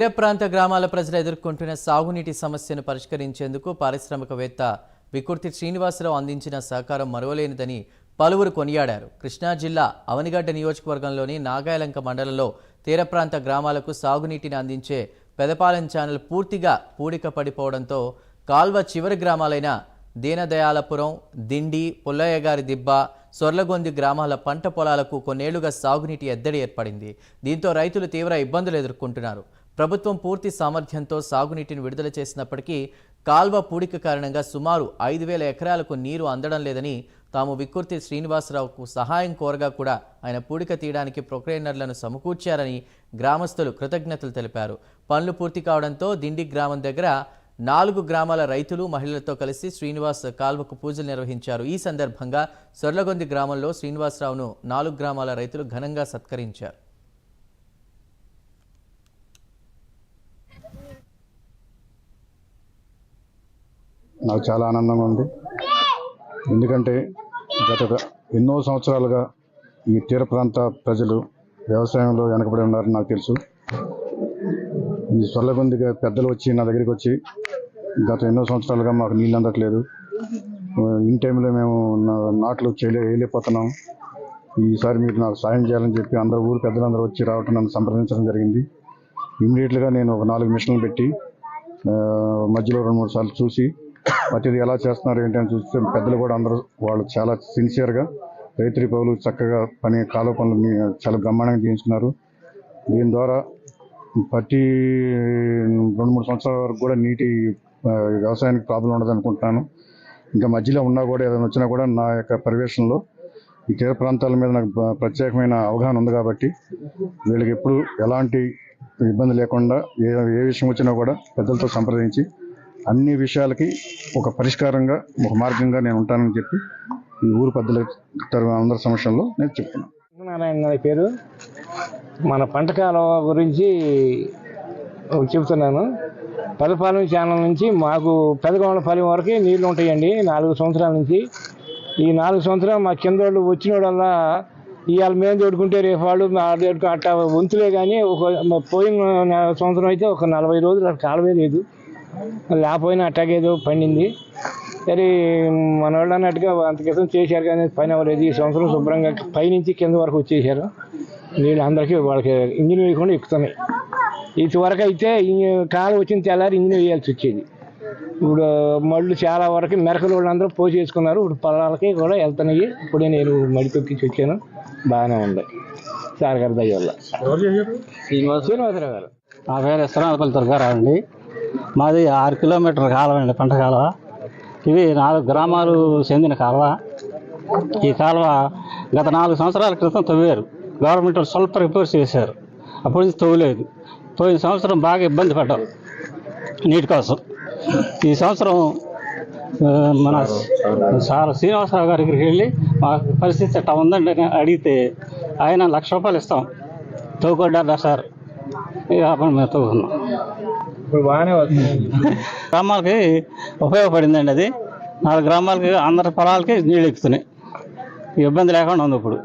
తీర ప్రాంత గ్రామాల ప్రజలు ఎదుర్కొంటున్న సాగునీటి సమస్యను పరిష్కరించేందుకు పారిశ్రామికవేత్త వికుర్తి శ్రీనివాసరావు అందించిన సహకారం మరవలేనిదని పలువురు కొనియాడారు. కృష్ణా జిల్లా అవనిగడ్డ నియోజకవర్గంలోని నాగాయలంక మండలంలో తీర ప్రాంత గ్రామాలకు సాగునీటిని అందించే పెదపాలెం ఛానల్ పూర్తిగా పూడిక పడిపోవడంతో కాల్వ చివరి గ్రామాలైన దీనదయాలపురం దిండి పుల్లయ్యగారి దిబ్బ సొర్లగొంది గ్రామాల పంట పొలాలకు కొన్నేళ్ళుగా సాగునీటి ఎద్దడి ఏర్పడింది. దీంతో రైతులు తీవ్ర ఇబ్బందులు ఎదుర్కొంటున్నారు. ప్రభుత్వం పూర్తి సామర్థ్యంతో సాగునీటిని విడుదల చేసినప్పటికీ కాల్వ పూడిక కారణంగా సుమారు ఐదు వేల ఎకరాలకు నీరు అందడం లేదని తాము విక్కుర్తి శ్రీనివాసరావుకు సహాయం కోరగా కూడా ఆయన పూడిక తీయడానికి ప్రొక్లైనర్లను సమకూర్చారని గ్రామస్తులు కృతజ్ఞతలు తెలిపారు. పనులు పూర్తి కావడంతో దిండి గ్రామం దగ్గర నాలుగు గ్రామాల రైతులు మహిళలతో కలిసి శ్రీనివాస్ కాల్వకు పూజలు నిర్వహించారు. ఈ సందర్భంగా సొర్లగొంది గ్రామంలో శ్రీనివాసరావును నాలుగు గ్రామాల రైతులు ఘనంగా సత్కరించారు. నాకు చాలా ఆనందంగా ఉంది. ఎందుకంటే గత ఎన్నో సంవత్సరాలుగా ఈ తీర ప్రాంత ప్రజలు వ్యవసాయంలో వెనకబడి ఉన్నారని నాకు తెలుసు. ఈ సొల్లగొందిగా పెద్దలు వచ్చి నా దగ్గరికి వచ్చి గత ఎన్నో సంవత్సరాలుగా మాకు నీళ్ళు అందట్లేదు. ఇన్ టైంలో మేము నా- నాట్లు చేయలే వేయలేకపోతున్నాం. ఈసారి మీరు నాకు సాయం చేయాలని చెప్పి అందరూ ఊరు పెద్దలందరూ వచ్చి రావటం నన్ను సంప్రదించడం జరిగింది. ఇమీడియట్గా నేను ఒక నాలుగు మిషన్లు పెట్టి మధ్యలో రెండు మూడు సార్లు చూసి ప్రతిది ఎలా చేస్తున్నారు ఏంటి అని చూస్తే పెద్దలు కూడా అందరూ వాళ్ళు చాలా సిన్సియర్గా రైతు పౌలు చక్కగా పని కాలువ పనులు చాలా బ్రహ్మాండంగా చేయించుకున్నారు. దీని ద్వారా ప్రతి రెండు మూడు సంవత్సరాల వరకు కూడా నీటి వ్యవసాయానికి ప్రాబ్లం ఉండదు అనుకుంటున్నాను. ఇంకా మధ్యలో ఉన్నా కూడా ఏదైనా వచ్చినా కూడా నా యొక్క పర్యవేక్షణలో ఈ తీర ప్రాంతాల మీద నాకు ప్రత్యేకమైన అవగాహన ఉంది కాబట్టి వీళ్ళకి ఎప్పుడు ఎలాంటి ఇబ్బంది లేకుండా ఏ ఏ విషయం వచ్చినా కూడా పెద్దలతో సంప్రదించి అన్ని విషయాలకి ఒక పరిష్కారంగా ఒక మార్గంగా నేను ఉంటానని చెప్పి ఈ ఊరు పెద్దల అందరి సమక్షంలో నేను చెప్తున్నాను నారాయణ నా పేరు. మన పంటకాల గురించి చెబుతున్నాను. పదపాలెం ఛానల్ నుంచి మాకు పెదగొండపాలెం వరకు నీళ్ళు ఉంటాయండి నాలుగు సంవత్సరాల నుంచి. ఈ నాలుగు సంవత్సరాలు మా కింద వాళ్ళు వచ్చిన వాళ్ళల్లా ఇవాళ మేము తోడుకుంటే రేపు వాళ్ళు అట్లా వంతులే కానీ ఒక పోయిన సంవత్సరం అయితే ఒక నలభై రోజులు అక్కడ కాలమే లేదు. లేకపోయినా అట్టాగేదో పండింది. సరే మన వాళ్ళు అన్నట్టుగా అంత క్రితం చేశారు కానీ పని అవ్వలేదు ఈ సంవత్సరం శుభ్రంగా పైనుంచి కింద వరకు వచ్చేసారు. నీళ్ళు అందరికీ వాళ్ళకి ఇంజిన్ వేయకుండా ఎక్కుతున్నాయి ఇటువరకు అయితే కాలం వచ్చిన తెల్లారి ఇంజిన్ వేయాల్సి వచ్చేది. ఇప్పుడు మళ్ళు చాలా వరకు మెరకల వాళ్ళందరూ పోసేసుకున్నారు. ఇప్పుడు పొలాలకి కూడా వెళ్తున్నాయి. ఇప్పుడే నేను మడి తొక్కించి వచ్చాను. బాగానే ఉంది. సార్ గారి దయ వల్ల. శ్రీనివాస్ శ్రీనివాసరావు గారు. నా పేరు ఇస్రాపల్లి దుర్గారావు అండి. మాది ఆరు కిలోమీటర్ కాలువ అండి పంట కాలువ. ఇవి నాలుగు గ్రామాలు చెందిన కాలువ. ఈ కాలువ గత నాలుగు సంవత్సరాల క్రితం తవ్వారు. గవర్నమెంట్ వాళ్ళు స్వల్ప రిపేర్స్ చేశారు. అప్పటి నుంచి తవ్వలేదు. పోయిన సంవత్సరం బాగా ఇబ్బంది పడ్డాం నీటి కోసం. ఈ సంవత్సరం మన సార్ శ్రీనివాసరావు గారి దగ్గరికి వెళ్ళి మా పరిస్థితి అట్లా ఉందండి అని అడిగితే ఆయన లక్ష రూపాయలు ఇస్తాం. తవ్వుకోడ్డా సార్. ఇక అప్పుడు మేము తవ్వుకున్నాం. ఇప్పుడు బాగానే వస్తుంది. గ్రామాలకి ఉపయోగపడిందండి అది. నాలుగు గ్రామాలకి అందరి పొలాలకి నీళ్ళు ఎక్కుతున్నాయి. ఇబ్బంది లేకుండా ఉంది ఇప్పుడు.